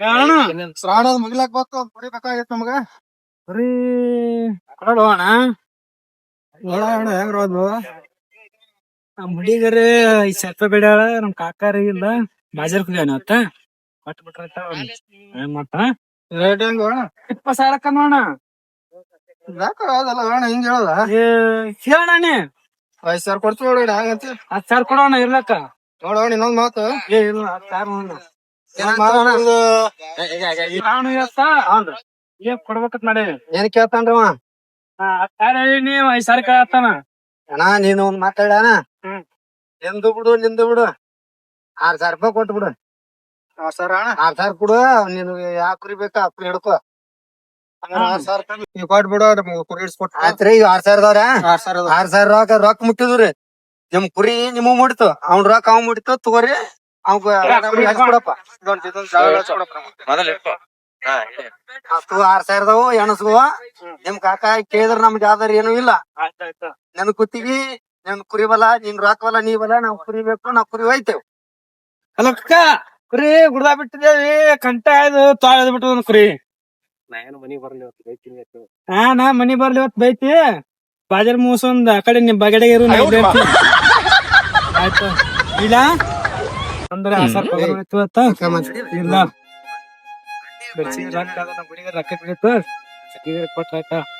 ಶ್ರಾವಣದ ಮುಗಿಲಾಕ್ ಬಂತು ಅದ್ ಕುರಿ ಬೇಕಾಗಿತ್ತು ನಮಗ. ಬರೀ ಕೊಡೋಣ ಅಣ್ಣ ನೋಡ ಅಣ್ಣ ಹೆಂಗ್ ರೋದು ನಮ್ ಹುಡುಗರು ಈ ಸಾವಿರ ರೂಪಾಯಿ ಬೇಡ ನಮ್ ಕಾಕಾರ ಇಲ್ಲ ಬಾಜಾರ್ ಕುದಿಯೋಣ ಅವತ್ತ ಕೊಟ್ಟು ಬಿಟ್ರ ಏನ್ ಮತ್ತ ರೇಟ್ ಹೆಂಗ್ ಇಪ್ಪತ್ ಸಾವಿರ ಕನ್ನೋಣ ಅದಲ್ಲ ಅಣ್ಣ ಹಿಂಗ್ ಹೇಳದ ಹೇಳಣ್ಣ ನೀ. ಐದ್ ಸಾವಿರ ಕೊಡ್ತೀವಿ ನೋಡಿ ಹಂಗಂತ ಹತ್ತು ಸಾವಿರ ಕೊಡೋಣ ಇರ್ಲಕ್ಕ. ನೋಡೋಣ ಇನ್ನೊಂದ್ ಮಾತು. ಏ ಇಲ್ಲ ಹತ್ತು ಸಾವಿರ ಏನ್ ಕೊಡ್ಬೇಕತ್ ಮಾಡಿ ಏನ್ ಕೇಳ್ತಾನ್ರಿ ಸಾವಿರ ನೀವು ಸಾವಿರ ಕೇಳತ್ತಾನ ಅಣ್ಣ ನೀನು ಒಂದ್ ಮಾತಾಡಣ. ನಿಂದು ಬಿಡು ನಿಂದು ಬಿಡು. ಆರ್ ಸಾವಿರ ರೂಪಾಯಿ ಕೊಟ್ಟು ಬಿಡು. ಆರ್ ಅಣ್ಣ? ಆರ್ ಸಾವಿರ ಕೊಡು ನೀನು ಯಾವ ಕುರಿ ಬೇಕಾ ಆ ಕುರಿ ಹಿಡ್ಕೋ. ಆರ್ ಸಾವಿರ ರೂಪಾಯಿ ನೀವು ಕೊಟ್ಟು ಬಿಡು ನಮ್ಗೆ ಕುರಿ ಹಿಡ್ಸ್ಕೊಟ್ಟು ಆತ್ರಿ ಈಗ ಆರ್ ಸಾವಿರದವ್ರ ಆರ್ ಸಾವಿರ ಆರ್ ಸಾವಿರ ರೊಕ್ಕ ರೊಕ್ಕ ಮುಟ್ಟಿದ್ರಿ ನಿಮ್ ಕುರಿ ನಿಮಗ್ ಮುಡಿತು ಅವ್ನ ರೊಕ್ಕ ಅವ್ ಮುಡಿತು ತಗೋರಿ. ಅಷ್ಟು ಆರ್ ಸಾವಿರದವು ಎಣಸ್ಗುವ ನಿಮ್ ಕಾಕ ಕೇಳಿದ್ರ ನಮ್ಗೆ ಯಾವ್ದಾರ ಏನು ಇಲ್ಲ. ನನ್ ಕುತ್ತಿಗೆ ನನ್ ಕುರಿ ಬಲ ನಿನ್ ರಾಕವಲ್ಲ ನೀವಲ್ಲ ನೀ ಬಲ ನಾವ್ ಕುರಿ ಬೇಕು ನಾವ್ ಕುರಿ ಹೋಯ್ತೇವ್ ಹಲೋ ಅಕ್ಕ ಕುರಿ ಗುಡ್ದ ಬಿಟ್ಟಿದೇವಿ ಕಂಟ ಆಯ್ದು ತಾಳ ಬಿಟ್ಟು ಕುರಿ. ಹಾ ನಾ ಮನಿ ಬರ್ಲಿ ಇವತ್ ಬೈತಿ. ಬಾಜಾರ್ ಮೂಸೊಂದ್ ಆ ಕಡೆ ನಿಮ್ ಬಗಡೆಗೆ ಇರು. ಆಯ್ತು. ಇಲ್ಲ? ಅಂದ್ರೆ. ಇಲ್ಲ. ರೊಕ್ಕ ಅದ ನಮ್